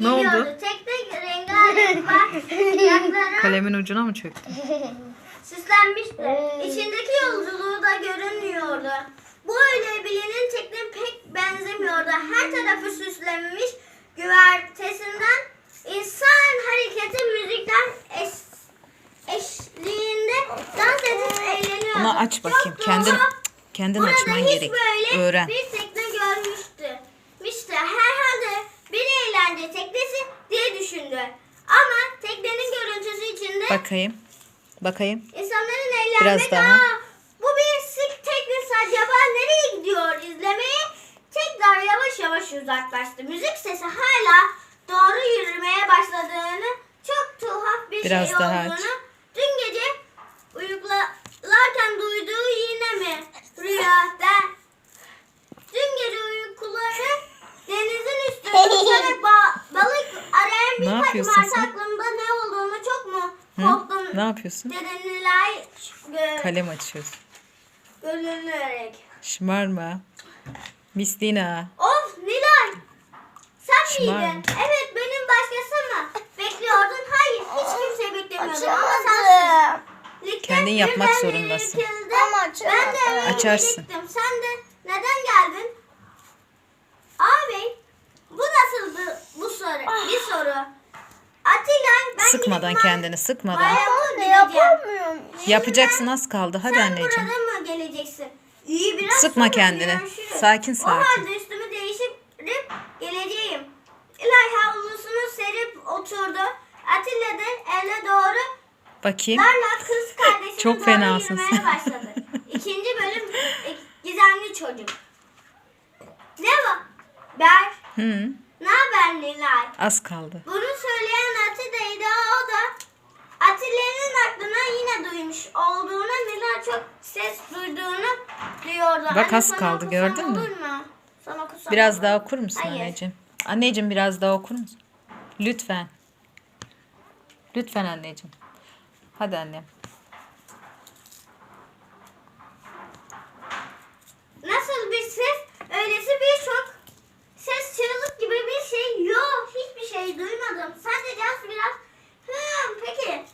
Ne oldu? Tek tek rengarenk bak. Kalemin ucuna mı çöktü? süslenmişti. İçindeki yolculuğu da görünüyordu. Bu öyle bilinin tekne pek benzemiyordu. Her tarafı süslenmiş güvertesinden insan hareketi müzikler eş, eşliğinde dans edip eğleniyordu. Ama aç bakayım. Çok Kendin kendin açman gerek. Öğren. bir Bakayım. Bakayım. insanların eğlenmek Biraz daha. Aa, bu bir sık teknesi acaba nereye gidiyor izlemeye tekrar yavaş yavaş uzaklaştı. Müzik sesi hala doğru yürümeye başladığını çok tuhaf bir Biraz şey daha aç. olduğunu dün gece uyuklarken duyduğu yine mi rüyada Dün gece uykuları denizin üstünde ba- balık arayan Ne birkaç yapıyorsun martı sen? aklımda ne olduğunu çok mu Hı? korktum Ne yapıyorsun? Kalem açıyorsun. görünerek. Şımarma. Mislina. Of Nilay sen Şımarma. miydin? Evet benim başkası mı? Bekliyordun? Hayır hiç kimseyi beklemiyordum ama sensin. Kendin yapmak birden zorundasın. Ama Ben de eve Açarsın. gidecektim. Sen de neden geldin? Ağabey bu nasıl bu, bu soru? Bir soru. Sıkmadan kendini sıkmadan. Yapamıyorum. Yapacaksın az kaldı. Hadi Sen anneciğim. burada mı geleceksin? İyi biraz Sıkma sonra kendini. görüşürüz. Sakin, O sakin. halde üstümü değişip geleceğim. İlay havlusunu serip oturdu. Atilla da ele doğru Bakayım. Darla kız kardeşine Çok doğru fenasın yürümeye sen. başladı. İkinci bölüm e, gizemli çocuk. Ne var? Ber. Hı. Ne haber Nilay? Az kaldı. Bunu söyleyen Aklına yine duymuş olduğuna Nilay çok ses duyduğunu diyordu. Bak az kaldı, gördün mü? Sana okusam Biraz olur daha okur musun Hayır. anneciğim? Anneciğim biraz daha okur musun? Lütfen. Lütfen anneciğim. Hadi annem. Nasıl bir ses? Öylesi birçok ses çığlık gibi bir şey yok. Hiçbir şey duymadım. Sadece az biraz hım peki.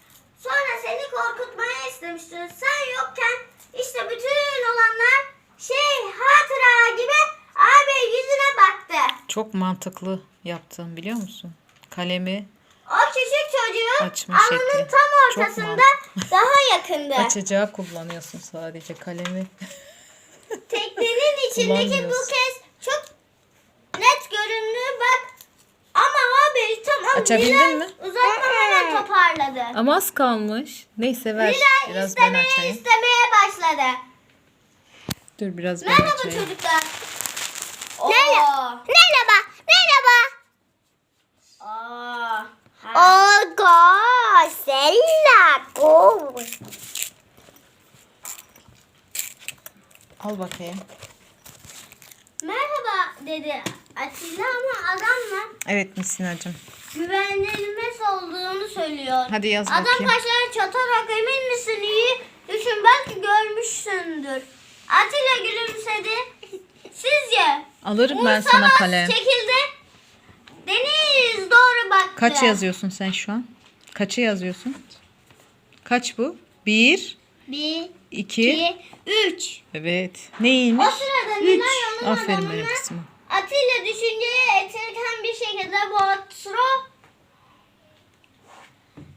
Sonra seni korkutmaya istemiştim. Sen yokken işte bütün olanlar şey hatıra gibi abi yüzüne baktı. Çok mantıklı yaptın biliyor musun? Kalemi O küçük çocuğun Açma alnının şekli. tam Çok ortasında daha yakındı. açacağı kullanıyorsun sadece kalemi. Teknenin içindeki bu kez çok net göründü bak. Ama abi tamam Açabildin Nilay mi? Uzatma hemen toparladı. Ama az kalmış. Neyse ver. Nilay Biraz ben istemeye açayım. istemeye başladı. Dur biraz ben Merhaba açayım. çocuklar. Merhaba. Merhaba. Merhaba. Aa. Ogo. Go. Al bakayım. Merhaba dedi Atilla ama adamla Evet Misinacığım. güvenilmez olduğunu söylüyor. Hadi yaz Adam bakayım. kaşları çatarak emin misin iyi düşün belki görmüşsündür. Atilla gülümsedi. Sizce? Alırım ben sana Umursamaz kalem. şekilde Deniz doğru baktı. Kaç yazıyorsun sen şu an? Kaçı yazıyorsun? Kaç bu? Bir, Bir, iki. iki, üç. Evet. Neymiş? O sırada Nilay onun Aferin benim adamını kızıma. Atilla düşünceye etirken bir şekilde Botro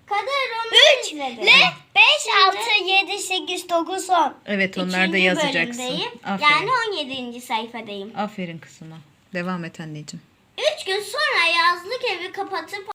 kadar onu izledi. 5, 6, 7, 8, 9, 10. Evet onlar da yazacaksın. Aferin. Yani 17. sayfadayım. Aferin kızıma. Devam et anneciğim. Üç gün sonra yazlık evi kapatıp